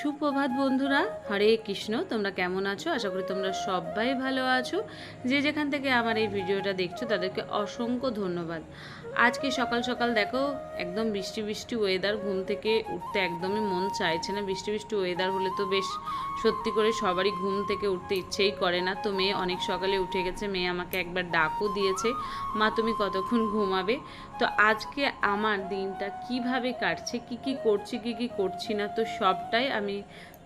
সুপ্রভাত বন্ধুরা, হরে কৃষ্ণ, তোমরা কেমন আছো? আশা করি তোমরা সবাই ভালো আছো। যে যেখান থেকে আমার এই ভিডিওটা দেখছ, তাদেরকে অসংখ্য ধন্যবাদ। আজকে সকাল সকাল দেখো, একদম বৃষ্টি বৃষ্টি ওয়েদার ঘুম থেকে উঠতে একদমই মন চাইছে না। বৃষ্টি বৃষ্টি ওয়েদার হলে তো বেশ, সত্যি করে সবারই ঘুম থেকে উঠতে ইচ্ছেই করে না। তো মেয়ে অনেক সকালে উঠে গেছে, মেয়ে আমাকে একবার ডাকও দিয়েছে, মা, তুমি কতক্ষণ ঘুমাবে? তো আজকে আমার দিনটা কীভাবে কাটছে, কি কি করছি, কি কি করছি না, তো সবটাই আমি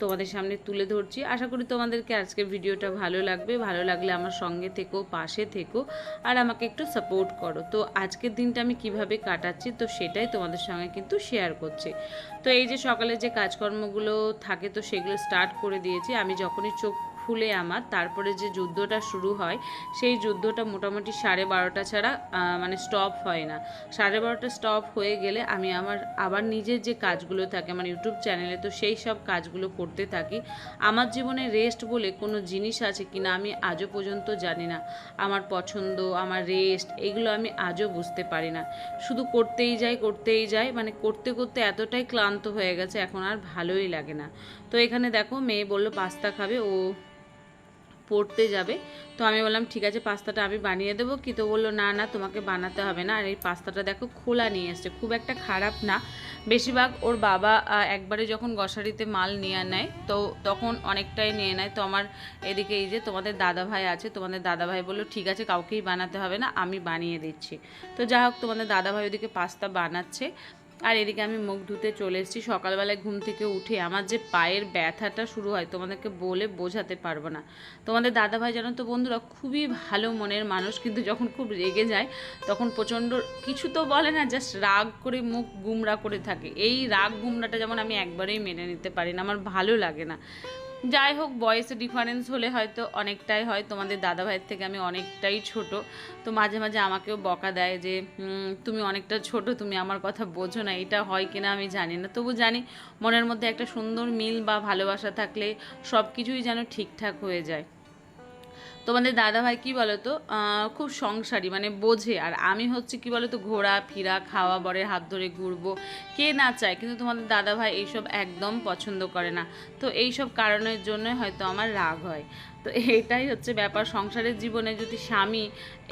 তোমাদের সামনে তুলে ধরছি। আশা করি তোমাদেরকে আজকের ভিডিওটা ভালো লাগবে। ভালো লাগলে আমার সঙ্গে থেকো, পাশে থেকো, আর আমাকে একটু সাপোর্ট করো। তো আজকের দিনটা আমি কীভাবে কাটাচ্ছি, তো সেটাই তোমাদের সঙ্গে কিন্তু শেয়ার করছি। তো এই যে সকালে যে কাজকর্মগুলো থাকে, তো সেগুলো স্টার্ট করে দিয়েছি। আমি যখনই চোখ খুলে আমার। তারপরে যে যুদ্ধটা শুরু হয়, সেই যুদ্ধটা মোটামুটি সাড়ে বারোটা ছাড়া মানে স্টপ হয় না। সাড়ে বারোটা স্টপ হয়ে গেলে আমি আমার, আবার নিজের যে কাজগুলো থাকে, আমার ইউটিউব চ্যানেলে তো সেই সব কাজগুলো করতে থাকি। আমার জীবনে রেস্ট বলে কোনো জিনিস আছে কিনা আমি আজও পর্যন্ত জানি না। আমার পছন্দ, আমার রেস্ট এগুলো আমি আজও বুঝতে পারি না। শুধু করতেই যাই করতেই যাই মানে করতে করতে এতটাই ক্লান্ত হয়ে গেছে, এখন আর ভালোই লাগে না। তো এখানে দেখো, মেয়ে বলল, পাস্তা খাবে? ও পড়তে যাবে। তো আমি বললাম, ঠিক আছে, পাস্তাটা আমি বানিয়ে দেবো। কি তো বলল, না না, তোমাকে বানাতে হবে না। আর এই পাস্তাটা দেখো খোলা নিয়ে এসছে। খুব একটা খারাপ না। বেশিরভাগ ওর বাবা একবারে যখন গ্রসারিতে মাল নিয়ে নেয়, তো তখন অনেকটাই নিয়ে নেয়। তো আমার এদিকে এই যে তোমাদের দাদা ভাই আছে, তোমাদের দাদা ভাই বলল, ঠিক আছে, কাউকেই বানাতে হবে না, আমি বানিয়ে দিচ্ছি। তো যা হোক, তোমাদের দাদা ভাই ওদিকে পাস্তা বানাচ্ছে। আর এদিকে আমি মুখ ধুতে চলে এসেছি। সকালবেলায় ঘুম থেকে উঠে আমার যে পায়ের ব্যথাটা শুরু হয় তোমাদেরকে বলে বোঝাতে পারব না। তোমাদের দাদাভাই জানো তো বন্ধুরা, খুবই ভালো মনের মানুষ, কিন্তু যখন খুব রেগে যায়, তখন প্রচণ্ড কিছু তো বলে না জাস্ট রাগ করে মুখ গুমরা করে থাকে। এই রাগ গুমরাটা যেমন আমি একবারেই মেনে নিতে পারি না, আমার ভালো লাগে না। যাই হোক বয়সে ডিফারেন্স হলে হয়তো অনেকটাই হয়। তোমাদের দাদা ভাইয়ের থেকে আমি অনেকটাই ছোট। তো মাঝে মাঝে আমাকেও বকা দেয় যে তুমি অনেকটা ছোট, তুমি আমার কথা বোঝো না, এটা হয় কিনা আমি জানি না। তবু জানি মনের মধ্যে একটা সুন্দর মিল বা ভালোবাসা থাকলে সব কিছুই যেন ঠিকঠাক হয়ে যায়। তোমাদের দাদা ভাই কী বলতো? খুব সংসারী মানে বোঝে। আর আমি হচ্ছে কি বলতো, ঘোরা, ফিরা, খাওয়া, বরের হাত ধরে ঘুরবো, কে না চায়, কিন্তু তোমাদের দাদা ভাই এইসব একদম পছন্দ করে না। তো এইসব কারণের জন্য হয়তো আমার রাগ হয়। তো এটাই হচ্ছে ব্যাপার। সংসারের জীবনে যদি স্বামী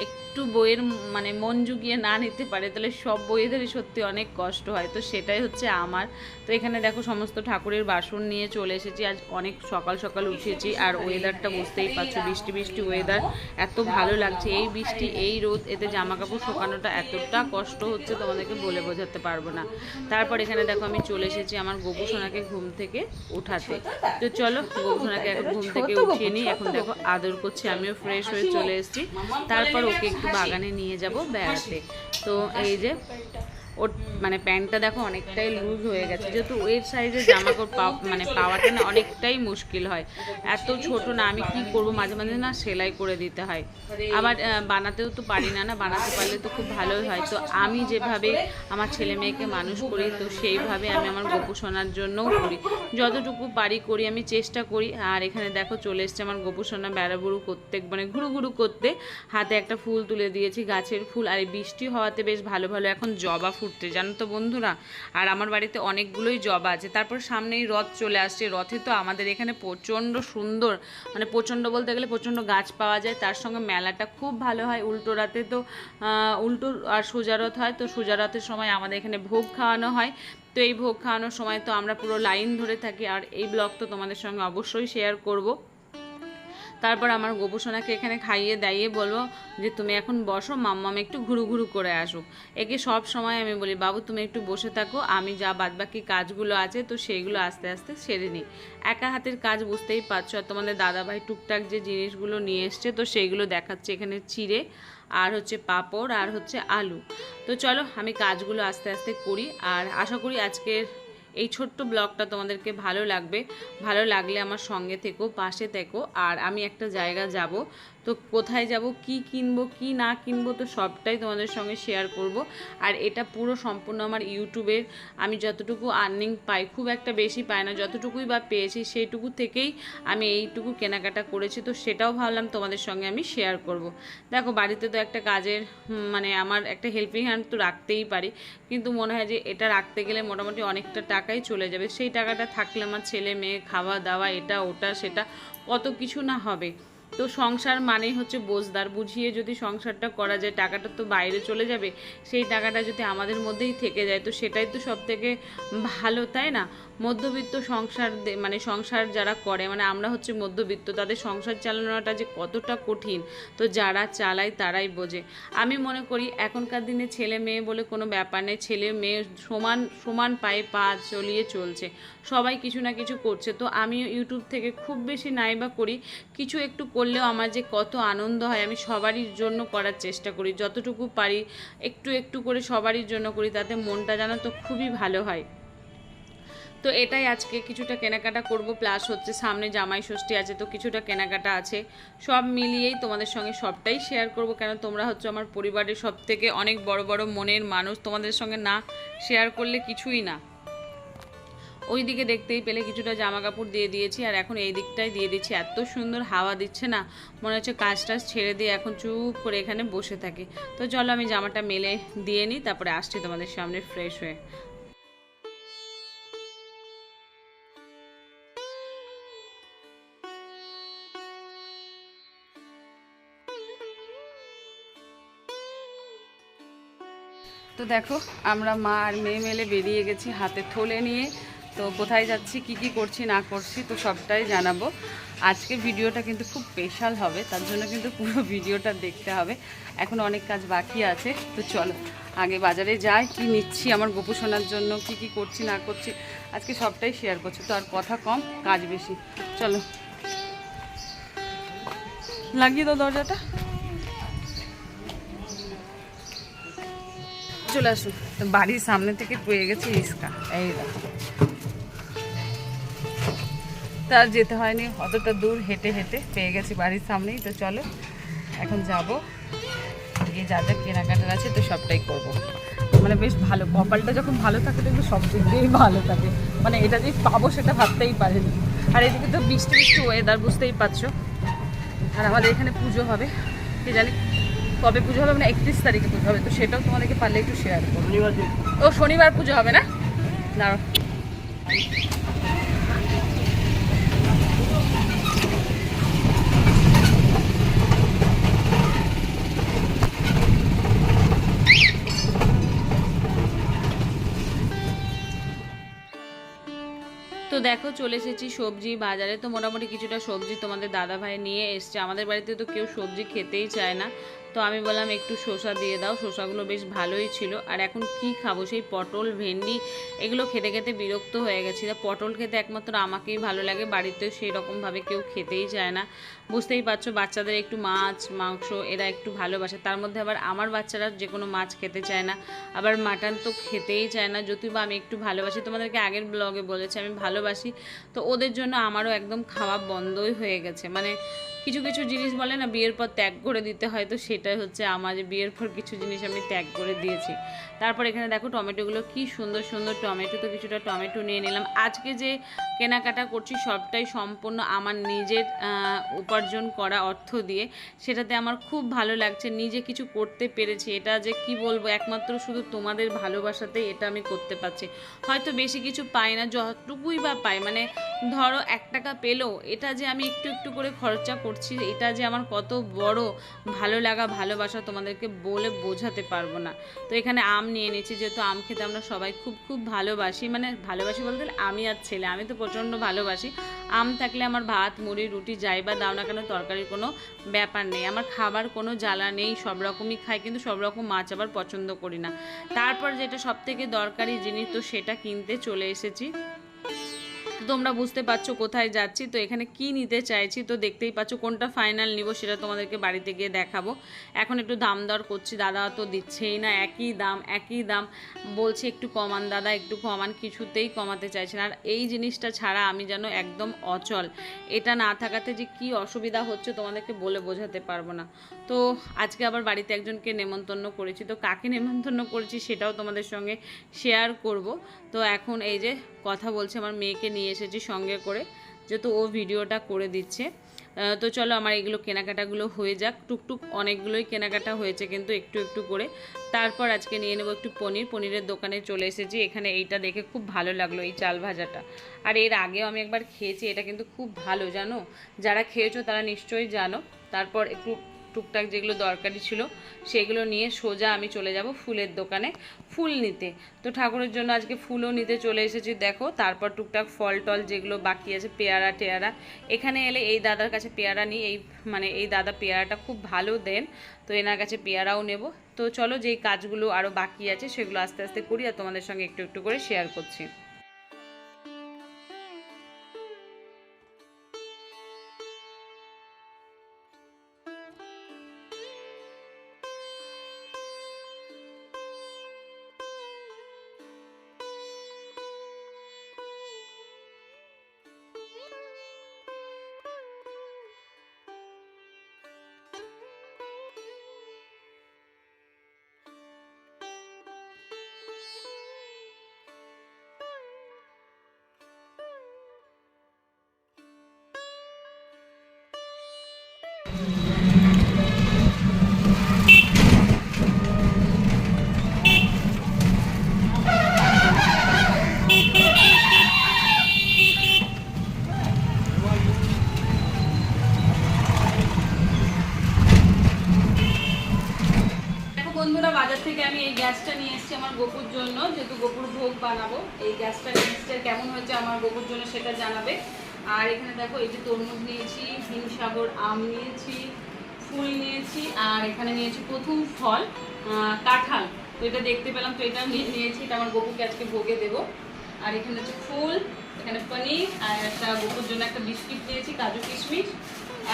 একটু বইয়ের মানে মন জুগিয়ে না নিতে পারে, তাহলে সব বইয়েদেরই সত্যি অনেক কষ্ট হয়। তো সেটাই হচ্ছে আমার। তো এখানে দেখো সমস্ত ঠাকুরের বাসন নিয়ে চলে এসেছি। আজ অনেক সকাল সকাল উঠেছি আর ওয়েদারটা বুঝতেই পারছ, বৃষ্টি বৃষ্টি ওয়েদার এত ভালো লাগছে। এই বৃষ্টি, এই রোদ, এতে জামা কাপড় শুকানোটা এতটা কষ্ট হচ্ছে, তোমাদেরকে বলে বোঝাতে পারব না। তারপর এখানে দেখো আমি চলে এসেছি আমার গোপু সোনাকে ঘুম থেকে উঠাতে তো চলো, গোপু সোনাকে এখন ঘুম থেকে উঠিয়ে নিই। এখন দেখো আদর করছি আমিও ফ্রেশ হয়ে চলে এসেছি। তারপর ওকে একটু বাগানে নিয়ে যাব বেড়াতে। তো এই যে ওর মানে প্যান্টটা দেখো অনেকটাই লুজ হয়ে গেছে। যেহেতু ওয়ের সাইজের জামা কাপড় মানে পাওয়াটা না অনেকটাই মুশকিল হয়। এত ছোট না, আমি কি করব? মাঝে মাঝে না সেলাই করে দিতে হয়। আবার বানাতেও তো পারি না না? বানাতে পারলে তো খুব ভালোই হয়। তো আমি যেভাবে আমার ছেলে মেয়েকে মানুষ করি, তো সেইভাবে আমি আমার গোপু সোনার জন্যও করি। যতটুকু পারি করি, আমি চেষ্টা করি। আর এখানে দেখো চলে এসছে আমার গোপু সোনা বেড়াবুড়ু করতে মানে ঘুরু ঘুরু করতে। হাতে একটা ফুল তুলে দিয়েছি, গাছের ফুল। আর বৃষ্টি হওয়াতে বেশ ভালো ভালো। এখন জবা ফুটতে জানো তো বন্ধুরা? আর আমার বাড়িতে অনেকগুলোই জবা আছে। তারপর সামনেই রথ চলে আসছে। রথে তো আমাদের এখানে প্রচণ্ড সুন্দর মানে প্রচণ্ড বলতে গেলে প্রচণ্ড গাছ পাওয়া যায়। তার সঙ্গে মেলাটা খুব ভালো হয়। উল্টো রাতে তো উল্টো আর সোজা রথ হয়। তো সোজা রথের সময় আমাদের এখানে ভোগ খাওয়ানো হয়। তো এই ভোগ খাওয়ানোর সময় তো আমরা পুরো লাইন ধরে থাকি। আর এই ব্লগ তো তোমাদের সঙ্গে অবশ্যই শেয়ার করব। তারপর আমার গোপসোনাকে এখানে খাইয়ে দাইয়ে বলব যে তুমি এখন বসো, মাম্মাম একটু ঘুরু ঘুরু করে আসুক। একে সব সময় আমি বলি, বাবু, তুমি একটু বসে থাকো, আমি যা বাদবাকি কাজগুলো আছে তো সেইগুলো আস্তে আস্তে সেরে নিই। একা হাতের কাজ বুঝতেই পারছ, আর তোমাদের দাদাভাই টুকটাক যে জিনিসগুলো নিয়ে এসছে তো সেইগুলো দেখাচ্ছে এখানে চিড়ে, আর হচ্ছে পাঁপড়, আর হচ্ছে আলু। তো চলো, আমি কাজগুলো আস্তে আস্তে করি, আর আশা করি আজকের এই ছোট্ট ব্লগটা তোমাদেরকে ভালো লাগবে। ভালো লাগলে আমার সঙ্গে থেকো, পাশে থেকো। আর আমি একটা জায়গা যাব তো কোথায় যাব, কি কিনবো, কি না কিনবো, তো সবটাই তোমাদের সঙ্গে শেয়ার করব। আর এটা পুরো সম্পূর্ণ আমার ইউটিউবের আমি যতটুকু আর্নিং পাই, খুব একটা বেশি পাই না, যতটুকুই বা পেয়েছি সেইটুকু থেকেই আমি এইটুকু কেনাকাটা করেছি। তো সেটাও ভাবলাম তোমাদের সঙ্গে আমি শেয়ার করব। দেখো, বাড়িতে তো একটা কাজের মানে আমার একটা হেল্পিং হ্যান্ড তো রাখতেই পারি। কিন্তু মনে হয় যে এটা রাখতে গেলে মোটামুটি অনেকটা টাকাই চলে যাবে। সেই টাকাটা থাকলে আমার ছেলে মেয়ে খাওয়া দাওয়া এটা ওটা সেটা কত কিছু না হবে। তো সংসার মানেই হচ্ছে বোঝদার। বুঝিয়ে যদি সংসারটা করা যায়, টাকাটা তো বাইরে চলে যাবে, সেই টাকাটা যদি আমাদের মধ্যেই থেকে যায়, তো সেটাই তো সব থেকে ভালো, তাই না? মধ্যবিত্ত সংসার মানে সংসার যারা করে মানে আমরা হচ্ছে মধ্যবিত্ত, তাদের সংসার চালানোটা যে কতটা কঠিন, তো যারা চালায় তারাই বোঝে। আমি মনে করি এখনকার দিনে ছেলে মেয়ে বলে কোনো ব্যাপার নেই, ছেলে মেয়ে সমান সমান পায়ে পা চলিয়ে চলছে, সবাই কিছু না কিছু করছে। তো আমি ইউটিউব থেকে খুব বেশি নাই বা করি, কিছু একটু করলেও আমার যে কত আনন্দ হয়, আমি সবারই জন্য করার চেষ্টা করি। যতটুকু পারি, একটু একটু করে সবারই জন্য করি, তাতে মনটা যেন তো খুবই ভালো হয়। তো এটাই আজকে কিছুটা কেনাকাটা করব প্লাস হচ্ছে সামনে জামাই ষষ্ঠী আছে, তো কিছুটা কেনাকাটা আছে। সব মিলিয়েই তোমাদের সঙ্গে সবটাই শেয়ার করব, কেন তোমরা হচ্ছে আমার পরিবারের সব থেকে অনেক বড় বড় মনের মানুষ, তোমাদের সঙ্গে না শেয়ার করলে কিছুই না। ওই দিকে দেখতেই পেলে কিছুটা জামা কাপড় দিয়ে দিয়েছি আর এখন এই দিকটাই দিয়ে দিচ্ছি। এত সুন্দর হাওয়া দিচ্ছে না, মনে হচ্ছে কাজ টাজ ছেড়ে দিয়ে এখন চুপ করে এখানে বসে থাকি। তো চলো আমি জামাটা মেলে দিয়ে নিই, তারপরে আসছি তোমাদের সামনে ফ্রেশ হয়ে। তো দেখো, আমরা মা আর মেয়ে মেলে বেরিয়ে গেছি হাতে থলে নিয়ে। তো কোথায় যাচ্ছি, কি কি করছি, না করছি, তো সবটাই জানাব। আজকে ভিডিওটা কিন্তু খুব স্পেশাল হবে, তার জন্য কিন্তু পুরো ভিডিওটা দেখতে হবে। এখন অনেক কাজ বাকি আছে, তো চলো আগে বাজারে যাই, কি নিচ্ছি আমার গোপু শোনার জন্য, কি কি করছি, না করছি, আজকে সবটাই শেয়ার করছি, তো আর কথা কম, কাজ বেশি। চলো। লাগিয়ে দাও দরজাটা। চলে আসুন। বাড়ির সামনে থেকে পেয়ে গেছি রিস্কা, এই দেখো। তার যেতে হয়নি অতটা দূর হেঁটে হেঁটে পেয়ে গেছি বাড়ির সামনেই তো চলো এখন যাব। গিয়ে যা যা কেনাকাটার আছে তো সবটাই করব। মানে বেশ ভালো কপালটা যখন ভালো থাকে দেখবে সব দিক দিয়েই ভালো থাকে। মানে এটা যে পাবো সেটা ভাবতেই পারিনি। আর এদিকে তো বৃষ্টি বৃষ্টি ওয়েদার বুঝতেই পারছ। আর আমাদের এখানে পুজো হবে। কে জানি কবে পুজো হবে মানে একত্রিশ তারিখে পুজো হবে। তো সেটাও তোমাদেরকে পারলে একটু শেয়ার করব। ও শনিবার পুজো হবে না? দাঁড়ো তো দেখো চলে এসেছি সবজি বাজারে। তো মোটামুটি কিছুটা সবজি তোমাদের দাদাভাই নিয়ে এসছে। আমাদের বাড়িতে তো কেউ সবজি খেতেই চায় না। তো আমি বললাম, একটু শসা দিয়ে দাও। শসাগুলো বেশ ভালোই ছিল। আর এখন কি খাব? সেই পটল, ভেন্ডি, এগুলো খেতে খেতে বিরক্ত হয়ে গেছি। পটল খেতে একমাত্র আমাকেই ভালো লাগে। বাড়িতে সেই রকমভাবে কেউ খেতেই চায় না। বুঝতেই পারছ, বাচ্চাদের একটু মাছ, মাংস এরা একটু ভালোবাসে। তার মধ্যে আবার আমার বাচ্চারা যে কোনো মাছ খেতে চায় না। আবার মাটন তো খেতেই চায় না। যদিও বা আমি একটু ভালোবাসি, তোমাদেরকে আগের ব্লগে বলেছি, আমি ভালোবাসি। তো ওদের জন্য আমারও একদম খাওয়া বন্ধই হয়ে গেছে। মানে কিছু কিছু জিনিস বলে না, বিয়ের পর ত্যাগ করে দিতে হয়, তো সেটাই হচ্ছে আমার বিয়ের পর কিছু জিনিস আমি ত্যাগ করে দিয়েছি। তারপর এখানে দেখো টমেটোগুলো কি সুন্দর সুন্দর টমেটো, তো কিছুটা টমেটো নিয়ে নিলাম। আজকে যে কেনাকাটা করছি সবটাই সম্পূর্ণ আমার নিজের উপার্জন করা অর্থ দিয়ে। সেটাতে আমার খুব ভালো লাগছে, নিজে কিছু করতে পেরেছি। এটা যে কি বলব, একমাত্র শুধু তোমাদের ভালোবাসাতেই এটা আমি করতে পারছি। হয়তো বেশি কিছু পাই না, যতটুকুই বা পাই মানে ধরো এক টাকা পেলেও, এটা যে আমি একটু একটু করে খরচা করছি, এটা যে আমার কত বড় ভালো লাগা, ভালোবাসা তোমাদেরকে বলে বোঝাতে পারব না। তো এখানে আম নিয়ে নিয়েছি যেহেতু আম খেতে আমরা সবাই খুব খুব ভালোবাসি। মানে ভালোবাসি বলতে আমি আর ছেলে, আমি তো প্রচণ্ড ভালোবাসি। আম থাকলে আমার ভাত, মুড়ি, রুটি, যাই বা দাও না কেন তরকারির কোনো ব্যাপার নেই। আমার খাবার কোনো জ্বালা নেই, সব রকমই খাই, কিন্তু সব রকম মাছ আবার পছন্দ করি না। তারপর যেটা সব থেকে দরকারি জিনিস, তো সেটা কিনতে চলে এসেছি। তোমরা বুঝতে পারছ কোথায় যাচ্ছি, তো এখানে কি নিতে চাইছি, তো দেখতেই পাচ্ছ কোনটা ফাইনাল নিব সেটা তোমাদেরকে বাড়িতে গিয়ে দেখাবো। এখন একটু দাম দর করছি, দাদা তো দিচ্ছেই না, একই দাম একই দাম। বলছে একটু কমান, দাদা একটু কমান, কিছুতেই কমাতে চাইছে না। আর এই জিনিসটা ছাড়া আমি যেন একদম অচল। এটা না থাকাতে যে কি অসুবিধা হচ্ছে তোমাদেরকে বলে বোঝাতে পারব না। তো আজকে আবার বাড়িতে একজনকে নেমন্তন্ন করেছি, তো কাকে নেমন্তন্ন করেছি সেটাও তোমাদের সঙ্গে শেয়ার করব। তো এখন এই যে কথা বলছে আমার মেয়েকে নিয়ে এসেছি সঙ্গে করে যেহেতু ও ভিডিওটা করে দিচ্ছে। তো চলো আমার এগুলো কেনাকাটাগুলো হয়ে যাক। টুকটুক অনেকগুলোই কেনাকাটা হয়েছে কিন্তু একটু একটু করে। তারপর আজকে নিয়ে নেব একটু পনির। পনিরের দোকানে চলে এসেছি। এখানে এইটা দেখে খুব ভালো লাগল এই চাল ভাজাটা। আর এর আগেও আমি একবার খেয়েছি, এটা কিন্তু খুব ভালো, জানো? যারা খেয়েছো তারা নিশ্চয়ই জানো। তারপর একটু টুকটাক যেগুলো দরকারি ছিল, সেগুলো নিয়ে সোজা আমি চলে যাব ফুলের দোকানে ফুল নিতে। তো ঠাকুরের জন্য আজকে ফুলও নিতে চলে এসেছি, দেখো। তারপর টুকটাক ফল টল যেগুলো বাকি আছে, পেয়ারা টেয়ারা। এখানে এলে এই দাদার কাছে পেয়ারা নিই, এই মানে এই দাদা পেয়ারাটা খুব ভালো দেন, তো এনার কাছে পেয়ারাও নেব। তো চলো যেই কাজগুলো আরও বাকি আছে, সেগুলো আস্তে আস্তে করি আর তোমাদের সঙ্গে একটু একটু করে শেয়ার করছি। থেকে আমি এই গ্যাসটা নিয়ে এসেছি আমার গোপুর জন্য, যেহেতু গোপুর ভোগ বানাবো। এই গ্যাসটা নিয়ে কেমন হয়েছে আমার গোপুর জন্য সেটা জানাবে। আর এখানে দেখো, এই যে তরমুজ নিয়েছি হিমসাগর আম নিয়েছি, ফুল নিয়েছি, আর এখানে নিয়েছি প্রথম ফল কাঁঠাল। তো এটা দেখতে পেলাম, তো এটা নিয়ে নিয়েছি, এটা আমার গোপুকে আজকে ভোগে দেবো। আর এখানে হচ্ছে ফুল, এখানে পনির, আর একটা গোপুর জন্য একটা বিস্কিট নিয়েছি, কাজু কিশমিশ।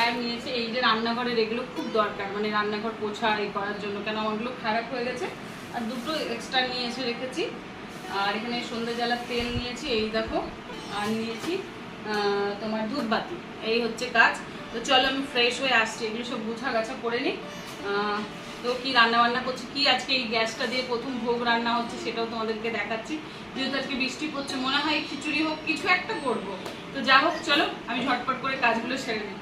আর নিয়েছি। এই যে রান্নাঘরের এগুলো খুব দরকার মানে রান্নাঘর পোছা, এই করার জন্য। কেন আমারগুলো খারাপ হয়ে গেছে। আর দুটো এক্সট্রা নিয়ে এসে রেখেছি। আর এখানে সন্ধ্যে তেল নিয়েছি, এই দেখো। আর নিয়েছি তোমার ধূপবাতি। এই হচ্ছে কাজ। তো চলো, আমি ফ্রেশ হয়ে আসছি। এগুলো সব গুছা গাছা করে নিই। তো কি রান্না বান্না করছি? কি আজকে এই গ্যাসটা দিয়ে প্রথম ভোগ রান্না হচ্ছে সেটাও তোমাদেরকে দেখাচ্ছি। যেহেতু আজকে বৃষ্টি পড়ছে, মনে হয় খিচুড়ি হোক, কিছু একটা করব। তো যা হোক, চলো, আমি ঝটপট করে কাজগুলো সেরে নিই।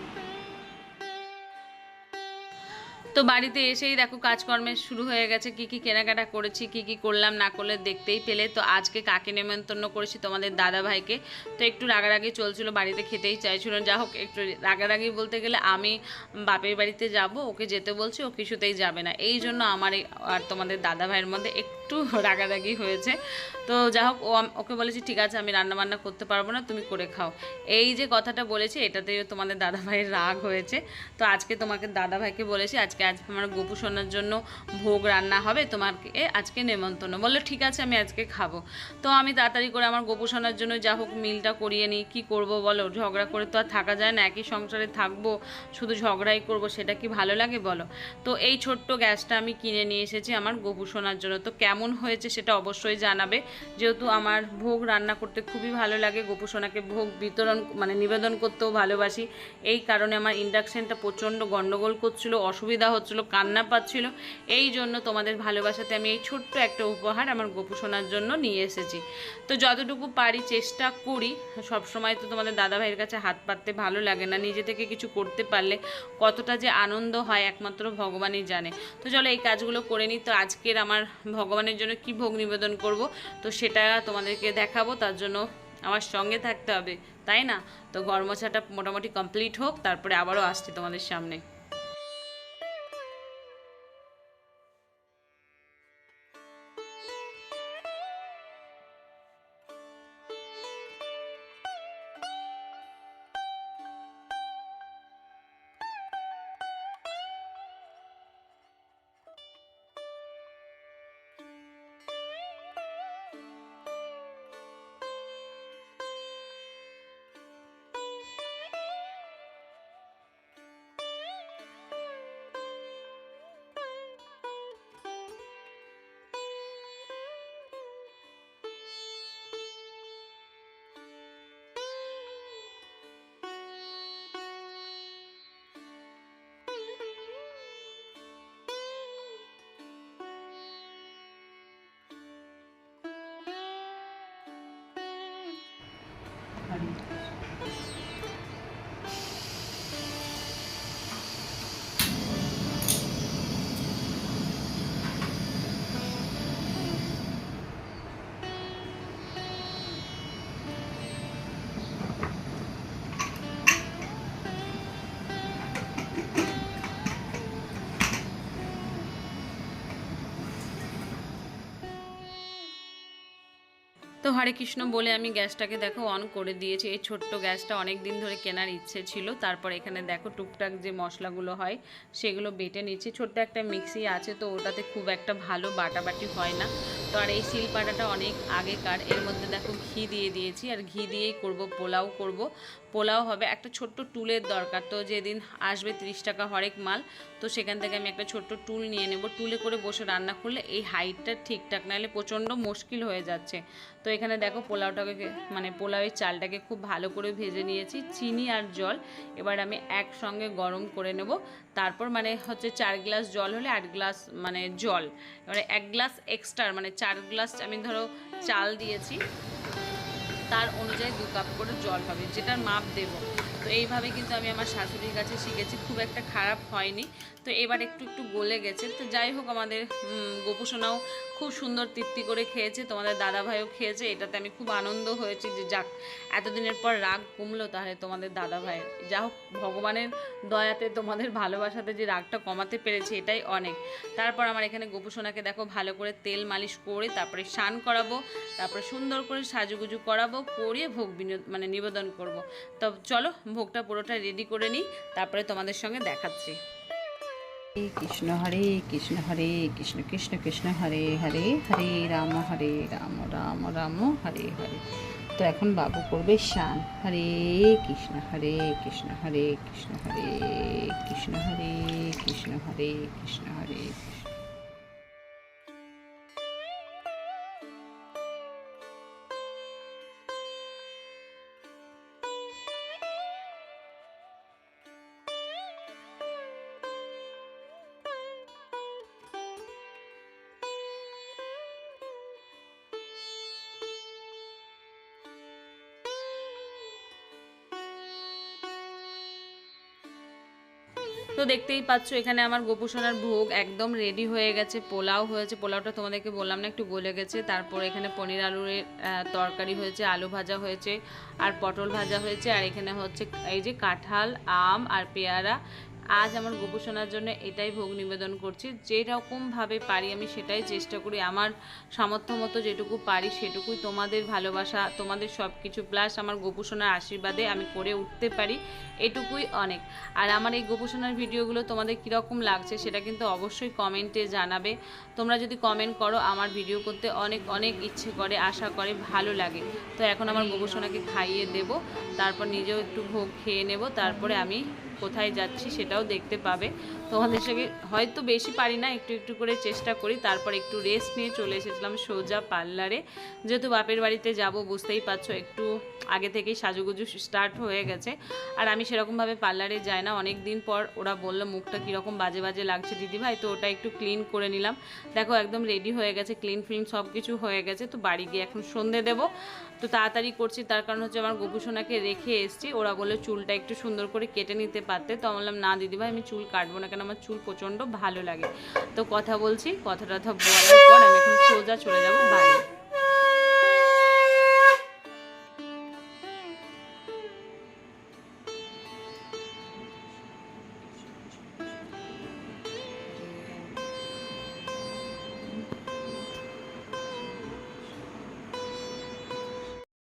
তো বাড়িতে এসেই দেখো কাজকর্মের শুরু হয়ে গেছে, কি কি কেনাকাটা করেছি, কি কি করলাম, না করলে দেখতেই পেলে। তো আজকে কাকে নেমন্তন্ন করেছি তোমাদের দাদা ভাইকে। তো একটু রাগারাগি চলছিল, বাড়িতে খেতেই চাইছিল যা হোক একটু রাগারাগি বলতে গেলে আমি বাপের বাড়িতে যাব, ওকে যেতে বলছি, ও কিছুতেই যাবে না। এই জন্য আমার আর তোমাদের দাদা ভাইয়ের মধ্যে একটু রাগারাগি হয়েছে। তো যা হোক, ও ওকে বলেছি, ঠিক আছে, আমি রান্না বান্না করতে পারব না, তুমি করে খাও। এই যে কথাটা বলেছি, এটাতেই তোমাদের দাদা ভাইয়ের রাগ হয়েছে। তো আজকে তোমাকে দাদা ভাইকে বলেছি, আজকে, আজ আমার গোপু সোনার জন্য ভোগ রান্না হবে, তোমাকে আজকে নেমন্তন্ন। বলল, ঠিক আছে, আমি আজকে খাব। তো আমি তাড়াতাড়ি করে আমার গোপু সোনার জন্য যা হোক মিলটা করিয়ে নিই। কী করব বলো, ঝগড়া করে তো আর থাকা যায় না, একই সংসারে থাকব, শুধু ঝগড়াই করব, সেটা কি ভালো লাগে বলো? তো এই ছোট্ট গ্যাসটা আমি কিনে নিয়ে এসেছি আমার গোপু সোনার জন্য। তো কেমন হয়েছে সেটা অবশ্যই জানাবে। যেহেতু আমার ভোগ রান্না করতে খুবই ভালো লাগে, গোপু সোনাকে ভোগ বিতরণ মানে নিবেদন করতেও ভালোবাসি। এই কারণে আমার ইন্ডাকশানটা প্রচণ্ড গণ্ডগোল করছিল, অসুবিধা হচ্ছিল, কান্না পাচ্ছিল। এই জন্য তোমাদের ভালোবাসাতে আমি এই ছোট্ট একটা উপহার আমার গোপু সোনার জন্য নিয়ে এসেছি। তো যতটুকু পারি চেষ্টা করি। সবসময় তো তোমাদের দাদা ভাইয়ের কাছে হাত পাততে ভালো লাগে না, নিজে থেকে কিছু করতে পারলে কতটা যে আনন্দ হয়, একমাত্র ভগবানই জানে। তো চলো এই কাজগুলো করে নিই। তো আজকের আমার ভগবানের জন্য কি ভোগ নিবেদন করব, তো সেটা তোমাদেরকে দেখাবো, তার জন্য আমার সঙ্গে থাকতে হবে, তাই না? তো গরমছাটা মোটামুটি কমপ্লিট হোক, তারপরে আবারও আসছি তোমাদের সামনে। তো হরে কৃষ্ণ বলে আমি গ্যাসটাকে দেখো অন করে দিয়েছি। এই ছোট্ট গ্যাসটা অনেক দিন ধরে কেনার ইচ্ছে ছিল। তারপর এখানে দেখো টুকটাক যে মশলাগুলো হয়, সেগুলো বেটে নিচ্ছি। ছোট্ট একটা মিক্সি আছে, তো ওটাতে খুব একটা ভালো বাটাবাটি হয় না। তো আর এই শিলপাটাটা অনেক আগেকার। এর মধ্যে দেখো ঘি দিয়ে দিয়েছি আর ঘি দিয়েই করব, পোলাও করব। পোলাও হবে, একটা ছোট্ট টুলের দরকার। তো যেদিন আসবে তিরিশ টাকা হরেক মাল, তো সেখান থেকে আমি একটা ছোট্ট টুল নিয়ে নেব। টুলে করে বসে রান্না করলে এই হাইটটা ঠিকঠাক, নাহলে প্রচণ্ড মুশকিল হয়ে যাচ্ছে। তো এখানে দেখো পোলাওটাকে মানে পোলাওয়ের চালটাকে খুব ভালো করে ভেজে নিয়েছি, চিনি আর জল। এবার আমি একসঙ্গে গরম করে নেব। তারপর মানে হচ্ছে চার গ্লাস জল হলে আট গ্লাস মানে জল। এবারে এক গ্লাস এক্সট্রা মানে চার গ্লাস আমি ধরো চাল দিয়েছি। তার অনুযায়ী দু কাপ করে জল হবে, যেটার মাপ দেব। তো এইভাবে কিন্তু আমি আমার শাশুড়ির কাছে শিখেছি। খুব একটা খারাপ হয়নি। তো এবার একটু একটু গলে গেছে। তো যাই হোক, আমাদের গোপুসোনাও খুব সুন্দর তৃপ্তি করে খেয়েছে। তোমাদের দাদা ভাইও খেয়েছে। এটাতে আমি খুব আনন্দ হয়েছি যে যাক, এতদিনের পর রাগ কমলো তাহলে তোমাদের দাদা ভাইয়ের যা হোক, ভগবানের দয়াতে তোমাদের ভালোবাসাতে যে রাগটা কমাতে পেরেছি, এটাই অনেক। তারপর আমার এখানে গোপুসোনাকে দেখো, ভালো করে তেল মালিশ করে তারপরে স্নান করাবো, তারপরে সুন্দর করে সাজুগুজু করাবো, করিয়ে ভোগ বিনোদ মানে নিবেদন করব। তো চলো ভোগটা পুরোটা রেডি করে নিই, তারপরে তোমাদের সঙ্গে দেখাচ্ছি। কৃষ্ণ, হরে কৃষ্ণ হরে কৃষ্ণ কৃষ্ণ কৃষ্ণ, হরে হরে হরে রাম হরে রাম রাম রাম, হরে হরে। তো এখন বাবু করবে শান। হরে কৃষ্ণ হরে কৃষ্ণ হরে কৃষ্ণ হরে কৃষ্ণ হরে কৃষ্ণ হরে কৃষ্ণ হরে কৃষ্ণ। তো দেখতেই পাচ্ছ, এখানে আমার গোপুসোনার ভোগ একদম রেডি হয়ে গেছে, পোলাও হয়েছে। পোলাওটা তোমাদেরকে বললাম না, একটু গলে গেছে। তারপর এখানে পনির আলুর তরকারি হয়েছে, আলু ভাজা হয়েছে, আর পটল ভাজা হয়েছে, আর এখানে হচ্ছে এই যে কাঁঠাল, আম আর পেয়ারা। আজ আমার গোপুসোনার জন্য এটাই ভোগ নিবেদন করছি। যেরকমভাবে পারি আমি সেটাই চেষ্টা করি। আমার সামর্থ্য মতো যেটুকু পারি সেটুকুই তোমাদের ভালোবাসা, তোমাদের সব কিছু প্লাস আমার গোপুসোনার আশীর্বাদে আমি করে উঠতে পারি। এটুকুই অনেক। আর আমার এই গোপুসোনার ভিডিওগুলো তোমাদের কীরকম লাগছে সেটা কিন্তু অবশ্যই কমেন্টে জানাবে। তোমরা যদি কমেন্ট করো, আমার ভিডিও করতে অনেক অনেক ইচ্ছে করে, আশা করে, ভালো লাগে। তো এখন আমার গোপুসোনাকে খাইয়ে দেব, তারপর নিজেও একটু ভোগ খেয়ে নেব, তারপরে আমি কোথায় যাচ্ছি সেটাও দেখতে পাবে। তোমাদের সঙ্গে হয়তো বেশি পারি না, একটু একটু করে চেষ্টা করি। তারপর একটু রেস্ট নিয়ে চলে এসেছিলাম সোজা পার্লারে। যেহেতু বাপের বাড়িতে যাব, বুঝতেই পারছ, একটু আগে থেকেই সাজুগুজু স্টার্ট হয়ে গেছে। আর আমি সেরকমভাবে পার্লারে যাই না। অনেক দিন পর ওরা বলল, মুখটা কীরকম বাজে বাজে লাগছে দিদিভাই। তো ওটা একটু ক্লিন করে নিলাম। দেখো, একদম রেডি হয়ে গেছে ক্লিন ফ্লিন সব কিছু হয়ে গেছে। তো বাড়ি গিয়ে এখন সন্ধে দেবো। তো তাড়াতাড়ি করছি। তার কারণ হচ্ছে আমার গোপুসোনাকে রেখে এসেছি। ওরা বলে চুলটা একটু সুন্দর করে কেটে নিতে পারতে। তো আমি বললাম, না দিদিভাই, আমি চুল কাটবো না কেন? আমার চুল প্রচণ্ড ভালো লাগে। তো কথা বলছি কথা টথা বলার পর আমি এখন সোজা চলে যাব বাড়ি।